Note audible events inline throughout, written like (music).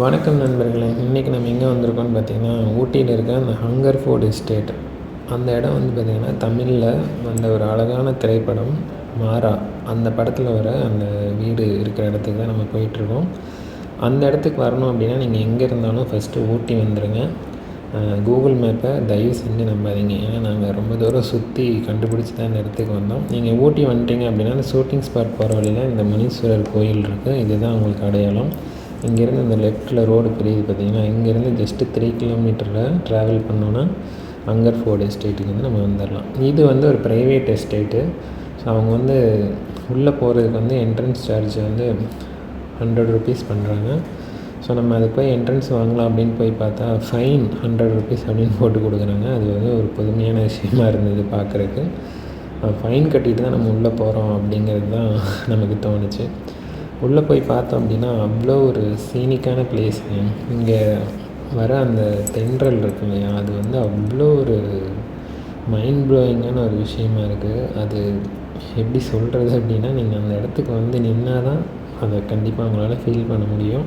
வணக்கம் நண்பர்களே இன்றைக்கி நம்ம எங்கே வந்திருக்கோம்னு பார்த்தீங்கன்னா ஊட்டியில் இருக்க அந்த ஹங்கர் ஃபோர்ட் எஸ்டேட் அந்த இடம் வந்து பார்த்திங்கன்னா தமிழில் வந்த ஒரு அழகான திரைப்படம் மாறா. அந்த படத்தில் வர அந்த வீடு இருக்கிற இடத்துக்கு தான் நம்ம போயிட்டுருக்கோம். அந்த இடத்துக்கு வரணும் அப்படின்னா நீங்கள் எங்கே இருந்தாலும் ஃபஸ்ட்டு ஊட்டி வந்துடுங்க கூகுள் மேப்பை தயவு செஞ்சு நம்பாதீங்க. ஏன்னா நாங்கள் ரொம்ப தூரம் சுற்றி கண்டுபிடிச்சி தான் இந்த இடத்துக்கு வந்தோம். நீங்கள் ஊட்டி வந்துட்டீங்க அப்படின்னா அந்த ஷூட்டிங் ஸ்பாட் போகிற வழியில் இந்த முனீஸ்வரர் கோயில் இருக்குது இதுதான் உங்களுக்கு அடையாளம். இங்கேருந்து இந்த லெஃப்ட்டில் ரோடு தெரியுது பார்த்தீங்கன்னா இங்கேருந்து ஜஸ்ட்டு த்ரீ கிலோமீட்டரில் ட்ராவல் பண்ணோன்னா அங்கர் ஃபோர்ட் எஸ்டேட்டுக்கு வந்து நம்ம வந்துடலாம். இது வந்து ஒரு ப்ரைவேட் எஸ்டேட்டு ஸோ அவங்க வந்து உள்ளே போகிறதுக்கு வந்து என்ட்ரன்ஸ் சார்ஜ் வந்து ஹண்ட்ரட் ருபீஸ் பண்ணுறாங்க ஸோ நம்ம அதுக்கு போய் என்ட்ரன்ஸ் வாங்கலாம் அப்படின்னு போய் பார்த்தா ஃபைன் ஹண்ட்ரட் ருபீஸ் அப்படின்னு போட்டு கொடுக்குறாங்க. அது வந்து ஒரு புதுமையான விஷயமா இருந்தது பார்க்குறக்கு ஃபைன் கட்டிட்டு தான் நம்ம உள்ளே போகிறோம் அப்படிங்கிறது தான் நமக்கு தோணுச்சு. உள்ளே போய் பார்த்தோம் அப்படின்னா அவ்வளோ ஒரு சீனிக்கான பிளேஸுங்க இங்கே வர அந்த தென்றல் இருக்கு இல்லையா? அது வந்து அவ்வளோ ஒரு மைண்ட் ப்ளோயிங்கான ஒரு விஷயமா இருக்குது அது எப்படி சொல்கிறது அப்படின்னா நீங்கள் அந்த இடத்துக்கு வந்து நின்னால் தான் அதை கண்டிப்பாக உங்களால் ஃபீல் பண்ண முடியும்.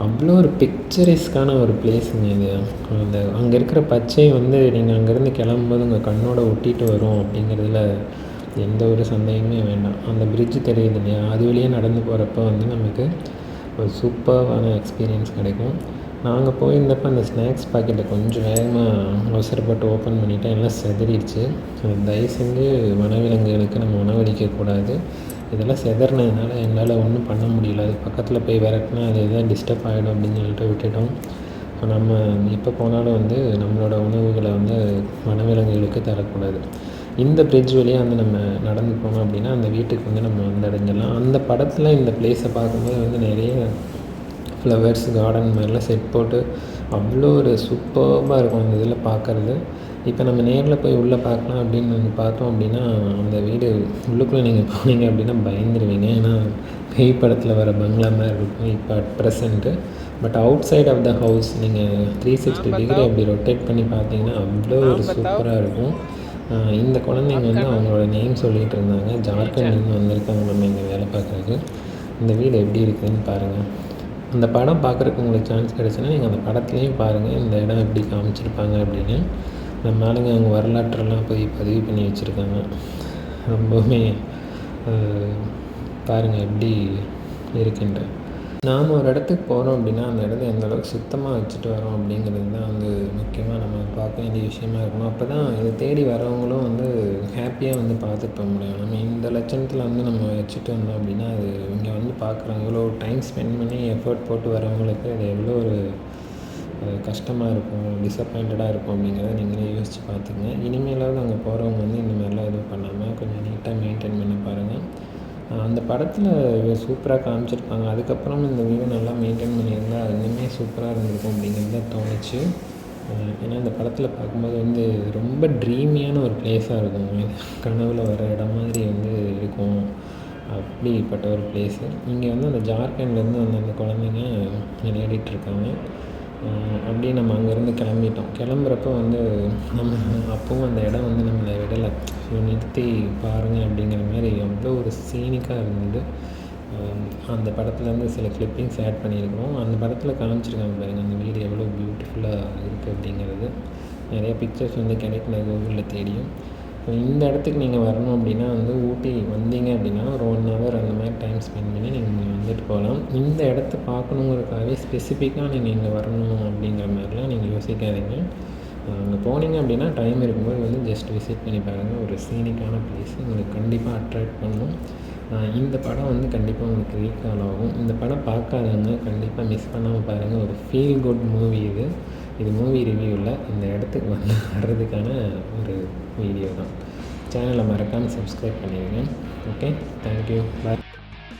அவ்வளோ ஒரு பிக்சரிஸ்க்கான ஒரு பிளேஸுங்க இது. அந்த அங்கே இருக்கிற பச்சை வந்து நீங்கள் அங்கேருந்து கிளம்பும்போது உங்கள் கண்ணோட ஒட்டிட்டு வரும் அப்படிங்கிறதுல எந்த ஒரு சந்தேகமே வேண்டாம். அந்த பிரிட்ஜு தெரியுது இல்லையா அது வழியே நடந்து போகிறப்ப வந்து நமக்கு ஒரு சூப்பர்வான எக்ஸ்பீரியன்ஸ் கிடைக்கும். நாங்கள் போயிருந்தப்போ அந்த ஸ்நாக்ஸ் பாக்கெட்டை கொஞ்சம் வேகமாக அவசரப்பட்டு ஓப்பன் பண்ணிவிட்டேன் எல்லாம் செதறிடுச்சு. தயவு செஞ்சு வனவிலங்குகளுக்கு நம்ம உணவளிக்கக்கூடாது. இதெல்லாம் செதறினதுனால எங்களால் ஒன்றும் பண்ண முடியல. அது பக்கத்தில் போய் விரட்டினா அது எதாவது டிஸ்டர்ப் ஆகிடும் அப்படின்னு சொல்லிட்டு விட்டுட்டோம். ஸோ நம்ம எப்போ போனாலும் வந்து நம்மளோட உணவுகளை வந்து வனவிலங்குகளுக்கு தரக்கூடாது. இந்த பிரிட்ஜ் வழியாக வந்து நம்ம நடந்து போனோம் அப்படின்னா அந்த வீட்டுக்கு வந்து நம்ம வந்து அடைஞ்சிடலாம். அந்த படத்தில் இந்த பிளேஸை பார்க்கும்போது வந்து நிறைய ஃப்ளவர்ஸ் கார்டன் மாதிரிலாம் செட் போட்டு அவ்வளோ ஒரு சூப்பர்பாக இருக்கும் அந்த இதில் பார்க்குறது. இப்போ நம்ம நேரில் போய் உள்ளே பார்க்கலாம் அப்படின்னு வந்து பார்த்தோம் அப்படின்னா அந்த வீடு உள்ளுக்குள்ளே நீங்கள் போனீங்க அப்படின்னா பயந்துருவீங்க. ஏன்னா பேய் படத்தில் வர பங்களா மாதிரி இருக்கும் இப்போ at present but outside of the house நீங்கள் த்ரீ சிக்ஸ்டி டிகிரி அப்படி ரொட்டேட் பண்ணி பார்த்தீங்கன்னா அவ்வளோ ஒரு சூப்பராக இருக்கும். இந்த குழந்தைங்க வந்து அவங்களோட நேம் சொல்லிகிட்டு இருந்தாங்க. ஜார்க்கண்ட்லேருந்து வந்திருக்காங்க நம்ம இங்கே வேலை பார்க்குறதுக்கு. இந்த வீடு எப்படி இருக்குதுன்னு பாருங்கள் அந்த படம் பார்க்குறக்கு உங்களுக்கு சான்ஸ் கிடச்சுன்னா நீங்கள் அந்த படத்துலேயும் பாருங்கள் இந்த இடம் எப்படி காமிச்சிருப்பாங்க அப்படின்னு. நம்ம ஆளுங்க அவங்க வரலாற்றெல்லாம் போய் பதிவு பண்ணி வச்சுருக்காங்க. ரொம்பவுமே பாருங்கள் எப்படி இருக்குன்ட்டு நாம் ஒரு இடத்துக்கு போகிறோம் அப்படின்னா அந்த இடத்த எந்த அளவுக்கு சுத்தமாக வச்சுட்டு வரோம் அப்படிங்கிறது தான் வந்து முக்கியமாக நம்ம பார்க்க வேண்டிய விஷயமா இருக்கணும். அப்போ தான் இதை தேடி வரவங்களும் வந்து ஹாப்பியாக வந்து பார்த்துட்டு போக முடியும். நம்ம இந்த லட்சணத்தில் வந்து நம்ம வச்சுட்டு வந்தோம் அப்படின்னா அது இங்கே வந்து பார்க்குறாங்க இவ்வளோ டைம் ஸ்பெண்ட் பண்ணி எஃபர்ட் போட்டு வரவங்களுக்கு அது எவ்வளோ ஒரு கஷ்டமாக இருக்கும் டிசப்பாயிண்டடாக இருக்கும் அப்படிங்கிறத நீங்களே யோசித்து பார்த்துங்க இனிமேலாவது அங்கே போகிறவங்க வந்து இந்த மாதிரிலாம் எதுவும் பண்ணாமல் கொஞ்சம் நீட்டாக மெயின்டைன் பண்ண பாருங்கள் அந்த படத்தில் சூப்பராக காமிச்சிருப்பாங்க. அதுக்கப்புறம் இந்த வீடு நல்லா மெயின்டைன் பண்ணியிருந்தால் இன்னுமே சூப்பராக இருந்திருக்கும் அப்படிங்கிறது தான் தோணுச்சு ஏன்னா இந்த படத்தில் பார்க்கும்போது வந்து ரொம்ப ட்ரீமியான ஒரு பிளேஸாக இருக்கும். கனவில் வர இடம் மாதிரி வந்து இருக்கும். அப்படிப்பட்ட ஒரு பிளேஸு இங்கே வந்து அந்த ஜார்க்கண்ட்லேருந்து வந்த அந்த குழந்தைங்க விளையாடிட்டுருக்காங்க அப்படியே நம்ம அங்கேருந்து கிளம்பிட்டோம். கிளம்புறப்ப வந்து நம்ம அப்போவும் அந்த இடம் வந்து நம்மளை விடலை. நிறுத்தி பாருங்கள் அப்படிங்கிற மாதிரி அவ்வளோ ஒரு சீனிக்காக இருந்தது அந்த படத்துலேருந்து சில கிளிப்பிங்ஸ் ஆட் பண்ணியிருக்கிறோம். அந்த படத்தில் காமிச்சிருக்காங்க பாருங்கள் அந்த வீடு எவ்வளோ பியூட்டிஃபுல்லாக இருக்குது அப்படிங்கிறது. நிறைய பிக்சர்ஸ் வந்து கிடைக்கல கூகுளில் தேடியும். இப்போ இந்த இடத்துக்கு நீங்கள் வரணும் அப்படின்னா வந்து ஊட்டி வந்தீங்க அப்படின்னா ஒரு ஒன் ஹவர் அந்த மாதிரி டைம் ஸ்பெண்ட் பண்ணி நீங்கள் வந்துட்டு போகலாம். இந்த இடத்த பார்க்கணுங்கிறதுக்காகவே ஸ்பெசிஃபிக்காக நீங்கள் இங்கே வரணும் அப்படிங்கிற மாதிரிலாம் நீங்கள் யோசிக்காதீங்க. அங்கே போனீங்க அப்படின்னா டைம் இருக்கும்போது வந்து ஜஸ்ட் விசிட் பண்ணி பாருங்கள் ஒரு சீனிக்கான பிளேஸ் உங்களுக்கு கண்டிப்பாக அட்ராக்ட் பண்ணும். இந்த படம் வந்து கண்டிப்பாக உங்களுக்கு ரீகால் ஆகும். இந்த படம் பார்க்காதவங்க கண்டிப்பாக மிஸ் பண்ணாமல் பாருங்கள் ஒரு ஃபீல் குட் மூவி இது. இது மூவி ரிவ்யூவில் இந்த இடத்துக்கு வந்து (laughs) வர்றதுக்கான ஒரு வீடியோ தான். சேனலை மறக்காமல் சப்ஸ்கிரைப் பண்ணிடுங்க. Okay thank you bye